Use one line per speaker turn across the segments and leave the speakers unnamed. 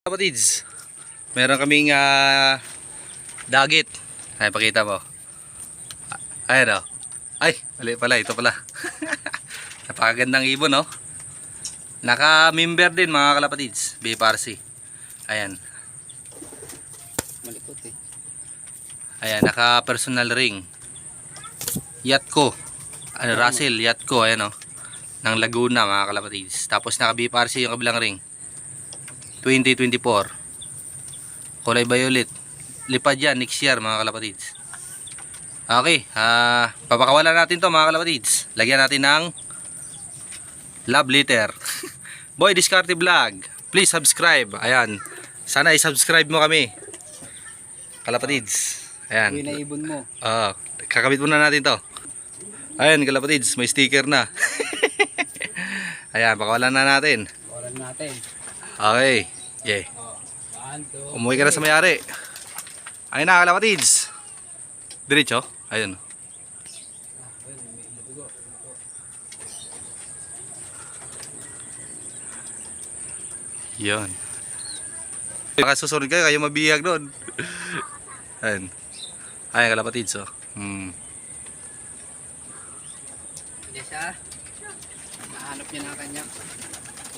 Kapatids, meron kaming ah, dagit. Ay, pakita mo. Ayan o. Ay, mali pala. Ito pala. Napakagandang ibon, no? Naka-member din, mga kalapatids. BFRC. Ayan.
Malikot eh.
Ayan, naka-personal ring. Yatko. Ano, Russell, Yatko. Ayan o. Ng Laguna, mga kalapatids. Tapos naka-BFRC yung kabilang ring. 2024. Kulay violet. Lipad yan next year mga kalapatids. Okay, ah papakawalan natin to mga kalapatids. Lagyan natin ng love letter. Boy Discarte Vlog. Please subscribe. Ayan. Sana i-subscribe mo kami. Kalapatids. Ayan.
na ibon mo.
Ah, kakabit muna natin to. Ayan kalapatids, may sticker na. Ayan, pakawalan na natin.
Oran natin.
Okay.
Two.
Umuwi ka na sa mayari. Ayun na, kalapatids. Diretso. Ayun. Yun. Baka susunod kayo, kayo mabihag doon. Ayun. Ayun, kalapatids, oh. Hmm.
Hindi siya. Nahanap niya na kanya.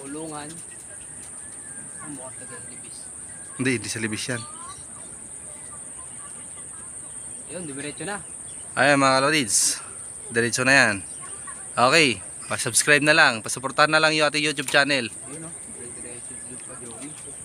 Kulungan. Ang mukha tagal libis.
Hindi, hindi sa libis yan.
Yun, dibiretso na.
Ayun, mga kalapatids. Diretso na yan. Okay. Pa-subscribe na lang. Pasuportahan na lang yung ating YouTube channel.
Ayun oh.